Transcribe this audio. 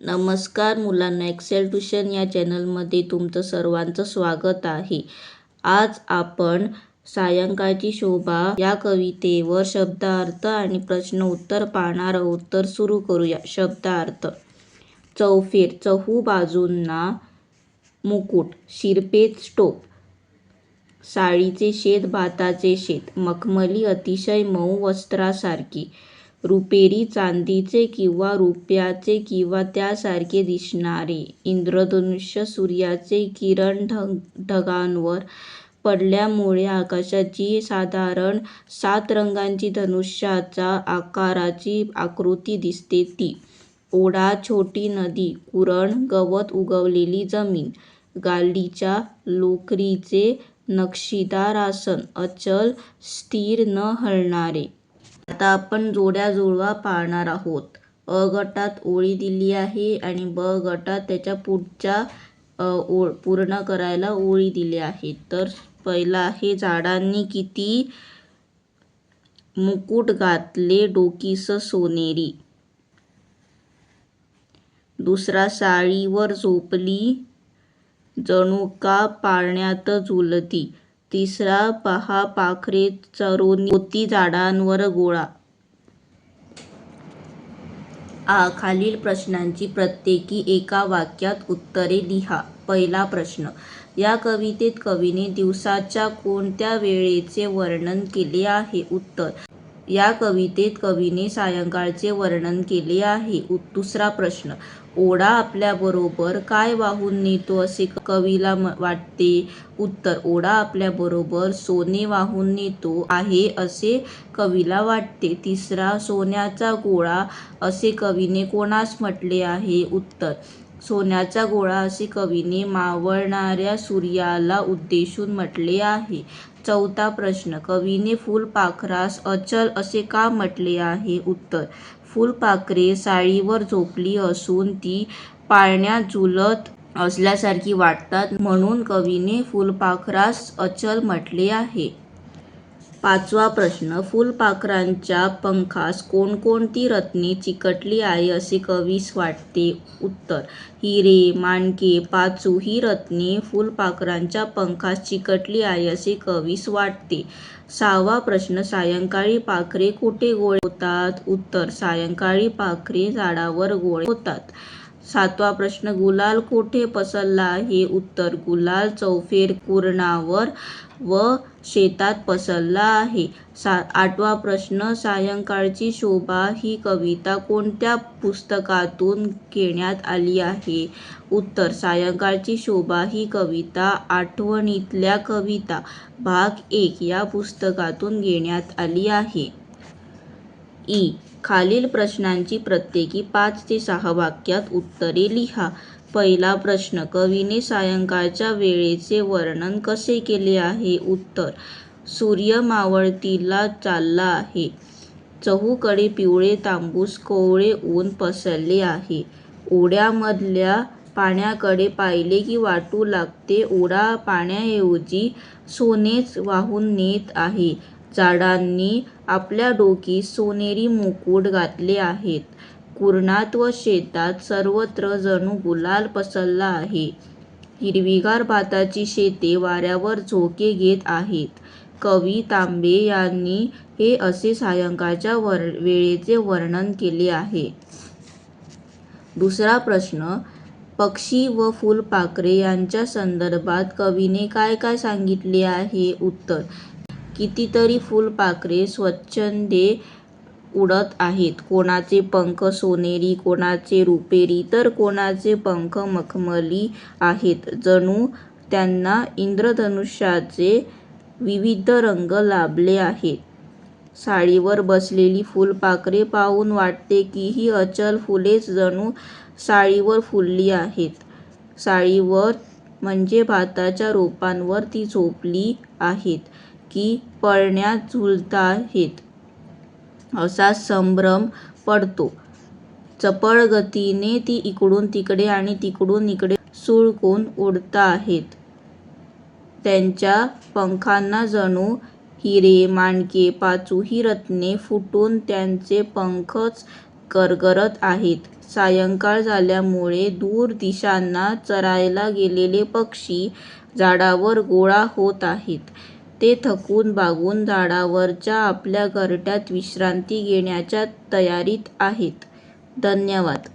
नमस्कार मुलांना Excel tuition या चॅनलमध्ये तुमचं सर्वांचं स्वागत आहे. आज आपण सायंकाळची शोभा या कवितेवर शब्दार्थ आणि प्रश्न उत्तर पाहणार आहोत. तर सुरू करूया. शब्दार्थ. चौफेर. चहू बाजूंना मुकुट. शिरपेच टोप. साळीचे शेत भाताचे शेत. मखमली अतिशय मऊ वस्त्रासारखी. रुपेरी चांदीचे किंवा रुप्याचे किंवा त्यासारखे दिसणारे. इंद्रधनुष्य सूर्याचे किरण ढग ढगांवर पडल्यामुळे आकाशाची साधारण सात रंगांची धनुष्याच्या आकाराची आकृती दिसते ती. ओढा छोटी नदी कुरण गवत उगवलेली जमीन गालिचा लोकरीचे नक्षीदार आसन अचल स्थिर न हलणारे. आता आपण जोड्या जुळवा पाहणार आहोत. अ गटात ओळी दिली आहे आणि ब गटात त्याच्या पुढच्या ओळ पूर्ण करायला ओळी दिल्या आहेत तर पहिला आहे झाडांनी किती मुकुट घातले डोकीस सोनेरी. दुसरा साळीवर झोपली जणू का पाळण्यात झुलती? तिसरा पहा पाखरे चरोनी होती झाडांवर गोळा. आ खालील प्रश्नांची प्रत्येकी एका वाक्यात उत्तरे लिहा. पहिला प्रश्न या कवितेत कवीने दिवसाच्या कोणत्या वेळेचे वर्णन केले आहे? उत्तर या कवितेत कवीने सायंकाळचे वर्णन केले आहे. दुसरा प्रश्न ओढा आपल्याबरोबर काय वाहून नेतो असे कवीला वाटते? उत्तर ओढा आपल्याबरोबर सोने वाहून नेतो आहे असे कवीला वाटते. तिसरा सोन्याचा गोळा असे कवीने कोणास म्हटले आहे? उत्तर सोन्याचा गोळा असे कवीने मावळणाऱ्या सूर्याला उद्देशून म्हटले आहे. चौथा प्रश्न कवीने फुलपाखरास अचल असे का म्हटले आहे? उत्तर फुलपाखरे साळीवर झोपली असून ती पाळण्यात झुलत असल्यासारखी वाटतात म्हणून कवीने फुलपाखरास अचल म्हटले आहे. पाचवा प्रश्न फुलपाखरांच्या पंखास कोणकोणती रत्ने चिकटली आहे असे कवीस वाटते? उत्तर हिरे माणके पाचू ही रत्ने फुलपाखरांच्या पंखास चिकटली आहे असे कवीस वाटते. सहावा प्रश्न सायंकाळी पाखरे कुठे गोळे होतात? उत्तर सायंकाळी पाखरे झाडावर गोळे होतात. सातवा प्रश्न गुलाल कोठे पसरला? आहे उत्तर गुलाल चौफेर कुरणावर व शेतात पसरला आहे. सा आठवा प्रश्न सायंकाळची शोभा ही कविता कोणत्या पुस्तकातून घेण्यात आली आहे? उत्तर सायंकाळची शोभा ही कविता आठवणीतल्या कविता भाग एक या पुस्तकातून घेण्यात आली आहे. ई. खालील प्रश्नांची प्रत्येकी पाच ते सहा वाक्यात उत्तरे लिहा. पहिला प्रश्न कवीने सायंकाळच्या वेळेचे वर्णन कसे केले आहे? उत्तर सूर्य मावळतीला चालला आहे. चहूकडे पिवळे तांबूस कोवळे ऊन पसरले आहे. ओढ्यामधल्या पाण्याकडे पाहिले की वाटू लागते. ओढा पाण्याऐवजी सोनेच वाहून नेत आहे. झाडांनी आपल्या डोकी सोनेरी मुकुट घातले आहेत. कुरणात व शेतात सर्वत्र जणू गुलाल पसरला आहे. हिरवीगार भाताची शेते वाऱ्यावर झोके घेत आहेत. कवी तांबे यांनी हे असे सायंकाळच्या वेळेचे वर्णन केले आहे. दुसरा प्रश्न पक्षी व फुलपाखरे यांच्या संदर्भात कवीने काय काय सांगितले आहे? उत्तर कितीतरी फुलपाखरे स्वच्छंदे उडत आहेत. कोणाचे पंख सोनेरी कोणाचे रुपेरी तर कोणाचे पंख मखमली आहेत. जणू त्यांना इंद्रधनुष्याचे विविध रंग लाभले आहेत. साडीवर बसलेली फुलपाखरे पाहून वाटते की ही अचल फुलेच जणू साळीवर फुलली आहेत. साळीवर म्हणजे भाताच्या रोपांवर ती झोपली आहेत. की पळण्यात झुलताहेत असा संभ्रम पडतो. चपळ गतीने ती इकडून तिकडे आणि तिकडून इकडे सुळकून उडताहेत त्यांच्या पंखांना जणू हिरे माणके पाचूही रत्ने फुटून त्यांचे पंखच गरगरत आहेत. सायंकाळ झाल्यामुळे दूर दिशांना चरायला गेलेले पक्षी झाडावर गोळा होत आहेत. ते थकून बागून झाडावरच्या आपल्या घरट्यात विश्रांती घेण्याच्या तयारीत आहेत. धन्यवाद.